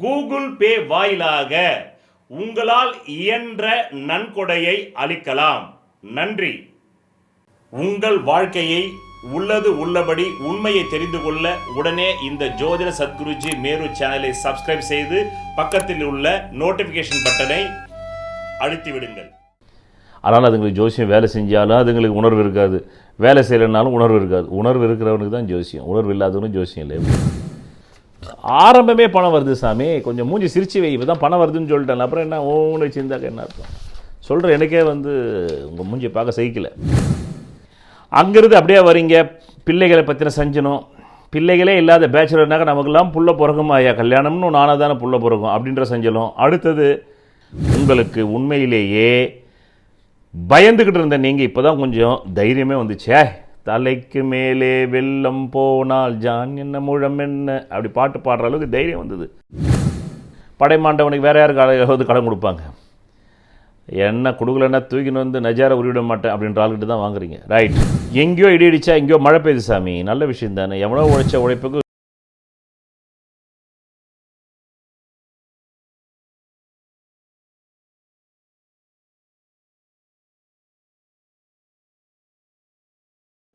Google Pay வாயிலாக உங்களால் இயன்ற நன்கொடையை அளிக்கலாம். நன்றி. உங்கள் வாழ்க்கையை உள்ளது உள்ளபடி உண்மையை தெரிந்து கொள்ள உடனே இந்த ஜோதிட சத்குருஜி மேரு சேனலை சப்ஸ்கிரைப் செய்து பக்கத்தில் உள்ள நோட்டிஃபிகேஷன் பட்டனை அழுத்தி விடுங்கள் அதனால் அதுங்களுக்கு ஜோசியம் வேலை செஞ்சாலும் அதுங்களுக்கு உணர்வு இருக்காது. வேலை செய்யலைனாலும் உணர்வு இருக்காது. உணர்வு இருக்கிறவனுக்கு தான் ஜோசியம். உணர்வு இல்லாதவனுக்கு ஜோசியம் இல்லை. ஆரம்பமே பணம் வருது சாமி. கொஞ்சம் மூஞ்சி சிரிச்சு வை இப்போ தான் பணம் வருதுன்னு சொல்லிட்டேன். அப்புறம் என்ன? ஓன்னு வச்சுருந்தாக்க என்ன அர்த்தம்? சொல்கிற எனக்கே வந்து உங்கள் மூஞ்சியை பார்க்க சகிக்கல. அங்கேருந்து அப்படியே வரீங்க. பிள்ளைகளை பற்றின சஞ்சனம். பிள்ளைகளே இல்லாத பேச்சுலர்னாக்க நமக்கெல்லாம் புள்ள பிறகுமா ஐயா? கல்யாணம்னு நானாக தானே புள்ள பிறகும் அப்படின்ற சஞ்சலம் அடுத்தது உங்களுக்கு உண்மையிலேயே பயந்துக்கிட்டு இருந்த நீங்கள் இப்போ தான் கொஞ்சம் தைரியமே வந்துச்சே. தலைக்கு மேலே வெள்ளம் போனால் ஜான் என்ன முழம் என்ன? அப்படி பாட்டு பாடுற அளவுக்கு தைரியம் வந்தது. படைமாண்டவனுக்கு வேற யாருக்கு கடை வந்து கடன் கொடுப்பாங்க. என்ன கொடுக்கலன்னா தூக்கின்னு வந்து நஜாரை உருவிட மாட்டேன் அப்படின்ற ஆளுகிட்ட தான் வாங்குறீங்க. ரைட் எங்கேயோ இடி இடிச்சா எங்கேயோ மழை பெய்யுது சாமி. நல்ல விஷயம் தானே. எவ்வளோ உழைச்ச உழைப்புக்கு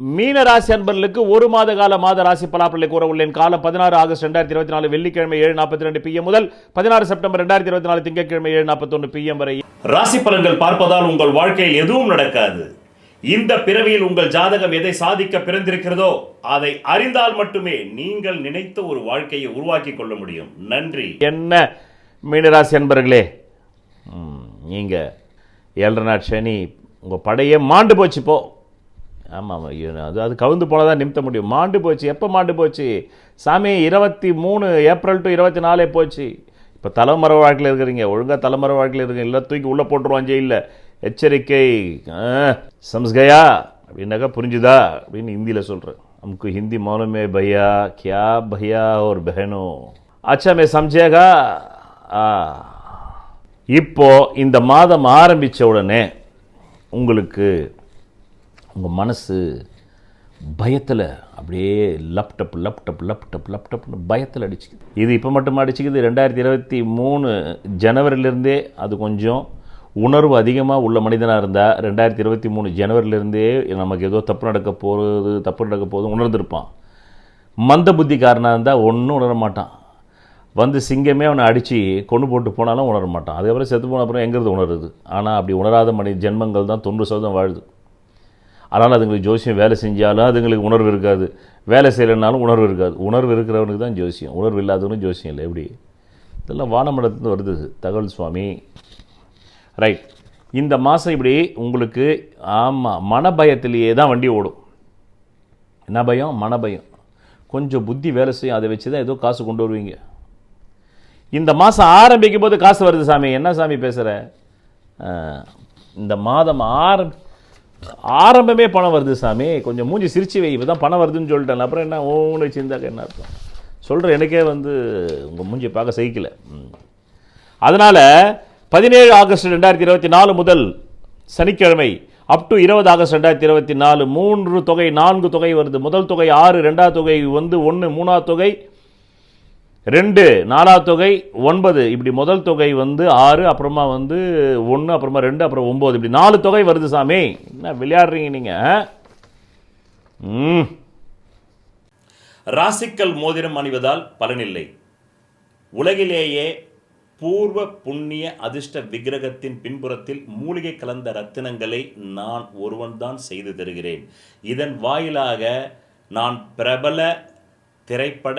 மீன ராசி அன்பர்களுக்கு ஒரு மாத கால மாத ராசி பலாப்பலை கூற உள்ளேன். காலம் பதினாறு ஆகஸ்ட் ரெண்டாயிரத்தி இருபத்தி நாலு வெள்ளிக்கிழமை ஏழு நாற்பத்தி ரெண்டு பிஎம் முதல் பதினாறு செப்டம்பர் ரெண்டாயிரத்தி இருபத்தி நாலு திங்கட்கிழமை ஏழு நாற்பத்தொன்று பிஎம் வரை. ராசி பலன்கள் பார்ப்பதால் உங்கள் வாழ்க்கையில் எதுவும் நடக்காது. இந்த பிறவியில் உங்கள் ஜாதகம் எதை சாதிக்க பிறந்திருக்கிறதோ அதை அறிந்தால் மட்டுமே நீங்கள் நினைத்த ஒரு வாழ்க்கையை உருவாக்கி கொள்ள முடியும். நன்றி. என்ன மீனராசி அன்பர்களே? ம், நீங்க ஏழரை நாட் சனி உங்கள் படையே மாண்டு போச்சு இப்போ ஆமாம் ஐயோ அது அது கவுந்து போனால் தான் நிமித்த முடியும். மாண்டு போச்சு. எப்போ மாண்டு போச்சு? சாமி இருபத்தி மூணு ஏப்ரல் டு இருபத்தி நாலே போச்சு. இப்போ தலைமறை வாழ்க்கையில் இருக்கிறீங்க. ஒழுங்காக தலைமறை வாழ்க்கையில் இருக்கிறீங்க இல்லை தூக்கி உள்ளே போட்டுருவான் இல்லை எச்சரிக்கை. சம்ஸ்கயா அப்படின்னாக்கா புரிஞ்சுதா? அப்படின்னு ஹிந்தியில் சொல்கிறேன். நமக்கு ஹிந்தி மௌனமே பையா கியா பையா ஒரு பெஹனோ. அச்சா மே சம்ஜேகா? ஆ. இப்போது இந்த மாதம் ஆரம்பித்த உடனே உங்களுக்கு உங்கள் மனசு பயத்தில் அப்படியே லப்டப் லப்டப் லப்டப் லப்டப்னு பயத்தில் அடிச்சுக்குது. இது இப்போ மட்டும் அடிச்சுக்குது? ரெண்டாயிரத்தி இருபத்தி மூணு ஜனவரிலேருந்தே அது கொஞ்சம் உணர்வு அதிகமாக உள்ள மனிதனாக இருந்தால் ரெண்டாயிரத்தி இருபத்தி மூணு ஜனவரிலேருந்தே நமக்கு ஏதோ தப்பு நடக்க போகிறது தப்பு நடக்க போகுது உணர்ந்திருப்பான். மந்த புத்திக்காரனாக இருந்தால் ஒன்றும் உணர மாட்டான். வந்து சிங்கமே அவனை அடித்து கொண்டு போட்டு போனாலும் உணர மாட்டான். அதுக்கப்புறம் செத்து போன அப்புறம் எங்கிறது உணருது? ஆனால் அப்படி உணராத மனித ஜென்மங்கள் தான் தொண்ணூறு சதவீதம் வாழுது. அதனால் அதுங்களுக்கு ஜோசியம் வேலை செஞ்சாலும் அதுங்களுக்கு உணர்வு இருக்காது. வேலை செய்யலைனாலும் உணர்வு இருக்காது. உணர்வு இருக்கிறவனுக்கு தான் ஜோசியம். உணர்வு இல்லாதவனுக்கு ஜோசியம் இல்லை. எப்படி? இதெல்லாம் வானமடத்துலேருந்து வருது. தகவல் சுவாமி. ரைட் இந்த மாதம் இப்படி உங்களுக்கு ஆமாம் மனபயத்திலேயே தான் வண்டி ஓடும். என்ன பயம்? மனபயம். கொஞ்சம் புத்தி வேலை செய்யும். அதை வச்சு தான் ஏதோ காசு கொண்டு வருவீங்க. இந்த மாதம் ஆரம்பிக்கும் போது காசு வருது சாமி. என்ன சாமி பேசுகிற இந்த மாதம் ஆரம்பி ஆரம்பமே பணம் வருது சாமி. கொஞ்சம் மூஞ்சி சிரிச்சு வை இப்போ தான் பணம் வருதுன்னு சொல்லிட்டேன் அப்புறம் என்ன? ஓன்னு வச்சுருந்தாக்க என்ன அர்த்தம்? சொல்கிற எனக்கே வந்து உங்கள் மூஞ்சி பார்க்க சகிக்கல. அதனால் பதினேழு ஆகஸ்ட் ரெண்டாயிரத்தி இருபத்தி நாலு முதல் சனிக்கிழமை அப் டு இருபது ஆகஸ்ட் ரெண்டாயிரத்தி இருபத்தி நாலு மூன்று தொகை நான்கு தொகை வருது. முதல் தொகை ஆறு ரெண்டாவது தொகை வந்து ஒன்று மூணாவது தொகை ரெண்டு நாலாவது தொகை ஒன்பது. இப்படி முதல் தொகை வந்து ஆறு அப்புறமா வந்து ஒன்று அப்புறமா ரெண்டு அப்புறம் ஒம்பது. இப்படி நாலு தொகை வருது சாமி. என்ன விளையாடுறீங்க நீங்கள் ராசிக்கல் மோதிரம் அணிவதால் பலனில்லை. உலகிலேயே பூர்வ புண்ணிய அதிர்ஷ்ட விக்கிரகத்தின் பின்புறத்தில் மூலிகை கலந்த ரத்தினங்களை நான் ஒருவன்தான் செய்து தருகிறேன். இதன் வாயிலாக நான் பிரபல திரைப்பட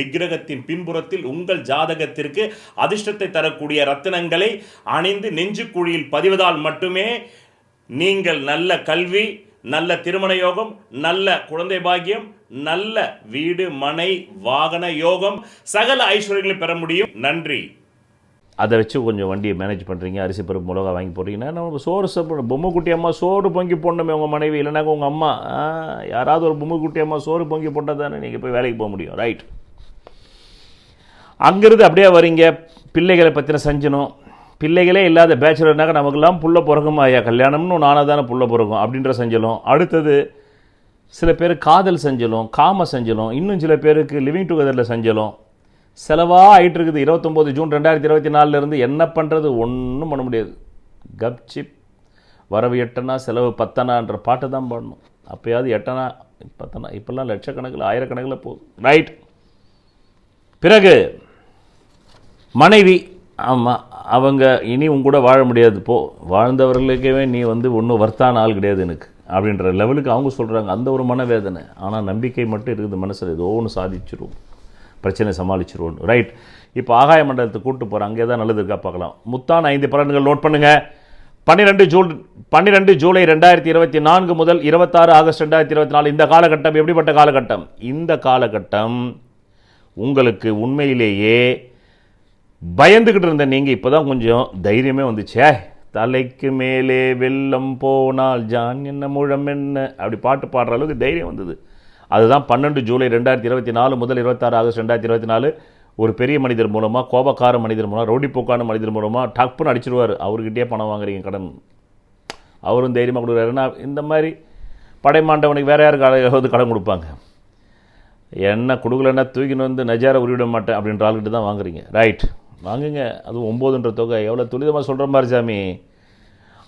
விக்கிரகத்தின் பின்புறத்தில் உங்கள் ஜாதகத்திற்கு அதிர்ஷ்டத்தை தரக்கூடிய ரத்தினங்களை அணிந்து நெஞ்சுக்குழியில் பதிவதால் மட்டுமே நீங்கள் நல்ல கல்வி நல்ல திருமண யோகம் நல்ல குழந்தை பாக்கியம் நல்ல வீடு மனை வாகன யோகம் சகல ஐஸ்வர்யங்களை பெற முடியும். நன்றி. அதை வச்சு கொஞ்சம் வண்டியை மேனேஜ் பண்ணுறீங்க அரிசி பருப்பு மிளகா வாங்கி போடுறீங்கன்னா நம்ம சோறு சாப்பிட பொம்மை குட்டி அம்மா சோறு பொங்கி போடணுமே உங்கள் மனைவி இல்லைனாக்கா உங்கள் அம்மா. யாராவது ஒரு பொம்மை குட்டி அம்மா சோறு பொங்கி போட்டால் தானே நீங்கள் போய் வேலைக்கு போக முடியும். ரைட் அங்கிருந்து அப்படியே வரீங்க. பிள்ளைகளை பற்றின சஞ்சனம். பிள்ளைகளே இல்லாத பேச்சுலர்னாக்க நமக்கெல்லாம் புள்ள பிறகுமா ஐயா? கல்யாணம்னு நானாக தானே புள்ள பிறகும் அப்படின்ற சஞ்சலம். அடுத்தது சில பேர் காதல் சஞ்சலம் காம சஞ்சலம் இன்னும் சில பேருக்கு லிவிங் டுகெதரில் சஞ்சலம். செலவாக ஆகிட்டு இருக்குது இருபத்தொம்போது ஜூன் ரெண்டாயிரத்தி இருபத்தி நாலுலேருந்து என்ன பண்ணுறது ஒன்றும் பண்ண முடியாது. கப்சிப். வரவு எட்டனா செலவு பத்தனான்ற பாட்டு தான் பாடணும். அப்போயாவது எட்டனா பத்தனா இப்போல்லாம் லட்சக்கணக்கில் ஆயிரக்கணக்கில் போகுது. ரைட் பிறகு மனைவி ஆமாம் அவங்க இனி உங்க கூட வாழ முடியாது போ. வாழ்ந்தவர்களுக்கே நீ வந்து ஒன்றும் வர்த்தான ஆள் கிடையாது எனக்கு அப்படின்ற லெவலுக்கு அவங்க சொல்கிறாங்க அந்த ஒரு மனவேதனை. ஆனால் நம்பிக்கை மட்டும் இருக்குது மனசில். ஏதோ ஒன்று சாதிச்சிரும். பிரச்சனை சமாளிச்சிருவோம். ரைட் இப்போ ஆகாய மண்டலத்தை கூட்டு போகிற அங்கே தான் நல்லது இருக்கா பார்க்கலாம். முத்தான ஐந்து பலன்கள் நோட் பண்ணுங்கள் பன்னிரெண்டு ஜூன் பன்னிரெண்டு ஜூலை ரெண்டாயிரத்தி இருபத்தி நான்கு முதல் இருபத்தாறு ஆகஸ்ட் ரெண்டாயிரத்தி இருபத்தி நாலு இந்த காலகட்டம் எப்படிப்பட்ட காலகட்டம்? இந்த காலகட்டம் உங்களுக்கு உண்மையிலேயே பயந்துக்கிட்டு இருந்த நீங்கள் இப்போ தான் கொஞ்சம் தைரியமே வந்துச்சே. தலைக்கு மேலே வெள்ளம் போனால் ஜான் என்ன முழம் என்ன? அப்படி பாட்டு பாடுற அளவுக்கு தைரியம் வந்தது. அதுதான் பன்னெண்டு ஜூலை ரெண்டாயிரத்தி இருபத்தி நாலு முதல் இருபத்தாறு ஆகஸ்ட் ரெண்டாயிரத்தி இருபத்தி நாலு. ஒரு பெரிய மனிதர் மூலமாக கோபக்கார மனிதர் மூலமாக ரவுடி போக்கான மனிதர் மூலமாக டக்குன்னு அடிச்சிருவார். அவர்கிட்டயே பணம் வாங்குறீங்க கடன். அவரும் தைரியமாக கொடுக்குறாருன்னா இந்த மாதிரி படைமாண்டவனுக்கு வேறு யாருக்கு வந்து கடன் கொடுப்பாங்க? என்ன கொடுக்கலன்னா தூக்கின்னு வந்து நஜார உருவிட மாட்டேன் அப்படின்ற ஆளுக்கிட்ட தான் வாங்குறீங்க. ரைட் வாங்குங்க. அதுவும் ஒம்போதுன்ற தொகை. எவ்வளோ துரிதமாக சொல்கிற மாதிரி சாமி.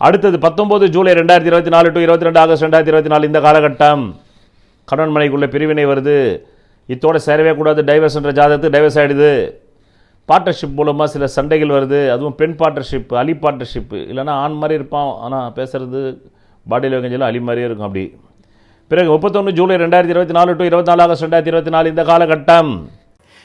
அடுத்தது பத்தொம்போது ஜூலை ரெண்டாயிரத்தி இருபத்தி நாலு டு இருபத்தி ரெண்டு ஆகஸ்ட் ரெண்டாயிரத்தி இருபத்தி நாலு இந்த காலகட்டம். கணவன்மனைக்குள்ளே பிரிவினை வருது. இத்தோட சேரவே கூடாது. டைவர்ஸ்ன்ற ஜாதகத்துக்கு டைவர்ஸ் ஆகிடுது பார்ட்னர்ஷிப் மூலமாக சில சண்டைகள் வருது. அதுவும் பெண் பார்ட்னர்ஷிப் அலி பார்ட்னர்ஷிப்பு இல்லைன்னா ஆண் மாதிரி இருப்பான். ஆனால் பேசுகிறது பாடியில் வைக்கஞ்சலும் அலி மாதிரியே இருக்கும் அப்படி. பிறகு முப்பத்தொன்று ஜூலை ரெண்டாயிரத்தி இருபத்தி நாலு டு இருபத்தி நாலு ஆகஸ்ட் ரெண்டாயிரத்தி இருபத்தி நாலு இந்த காலகட்டம்.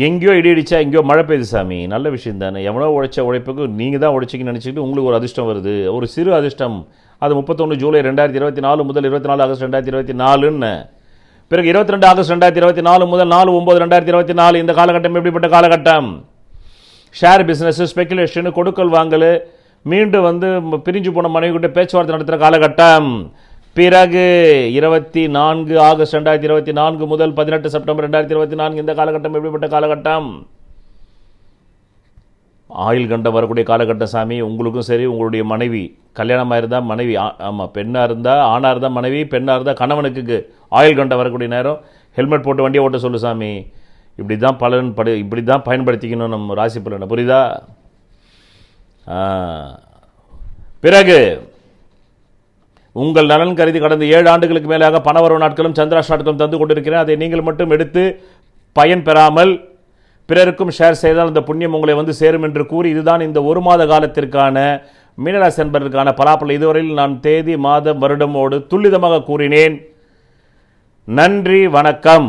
எங்கேயோ இடி இடிச்சா எங்கேயோ மழை பெய்யுது சாமி. நல்ல விஷயம் தானே. எவ்வளோ உழைச்ச உழைப்புக்கு நீங்கள் தான் உழைச்சிங்கன்னு நினச்சிக்கிட்டு உங்களுக்கு ஒரு அதிர்ஷ்டம் வருது. ஒரு சிறு அதிர்ஷ்டம். அது முப்பத்தொன்று ஜூலை ரெண்டாயிரத்தி இருபத்தி நாலு முதல் இருபத்தி நாலு ஆகஸ்ட் ரெண்டாயிரத்தி இருபத்தி நாலுன்னு. பிறகு இருபத்தி ரெண்டு ஆகஸ்ட் ரெண்டாயிரத்தி இருபத்தி நாலு முதல் நாலு ஒம்பது ரெண்டாயிரத்தி இருபத்தி நாலு இந்த காலகட்டம் எப்படிப்பட்ட காலகட்டம்? ஷேர் பிஸ்னஸ் ஸ்பெக்குலேஷனு கொடுக்கல் வாங்கல் மீண்டும் வந்து பிரிஞ்சு போன மனைவி கிட்ட பேச்சுவார்த்தை நடத்துகிற காலகட்டம். பிறகு இருபத்தி நான்கு ஆகஸ்ட் ரெண்டாயிரத்தி இருபத்தி நான்கு முதல் பதினெட்டு செப்டம்பர் ரெண்டாயிரத்தி இருபத்தி நான்கு இந்த காலகட்டம் எப்படிப்பட்ட காலகட்டம்? ஆயுள் கண்டம் வரக்கூடிய காலகட்டம் சாமி உங்களுக்கும் சரி உங்களுடைய மனைவி. கல்யாணமாக இருந்தால் மனைவி ஆமாம் பெண்ணாக இருந்தால் ஆணாக இருந்தால் மனைவி பெண்ணாக இருந்தால் கணவனுக்கு ஆயுள் கண்டம் வரக்கூடிய நேரம். ஹெல்மெட் போட்டு வண்டியை ஓட்ட சொல்லு சாமி. இப்படி தான் பலன் படு இப்படி தான் பயன்படுத்திக்கணும் நம்ம ராசி பலனை. புரியுதா? பிறகு உங்கள் நலன் கருதி கடந்த ஏழு ஆண்டுகளுக்கு மேலாக பணவரவு நாட்களும் சந்திராஷ் நாட்களும் தந்து கொண்டிருக்கிறேன். அதை நீங்கள் மட்டும் எடுத்து பயன் பெறாமல் பிறருக்கும் ஷேர் செய்தால் அந்த புண்ணியம் உங்களை வந்து சேரும் என்று கூறி இதுதான் இந்த ஒரு மாத காலத்திற்கான மீனராசி என்பதற்கான பலாப்பல் இதுவரையில் நான் தேதி மாதம் வருடமோடு துல்லிதமாக கூறினேன். நன்றி வணக்கம்.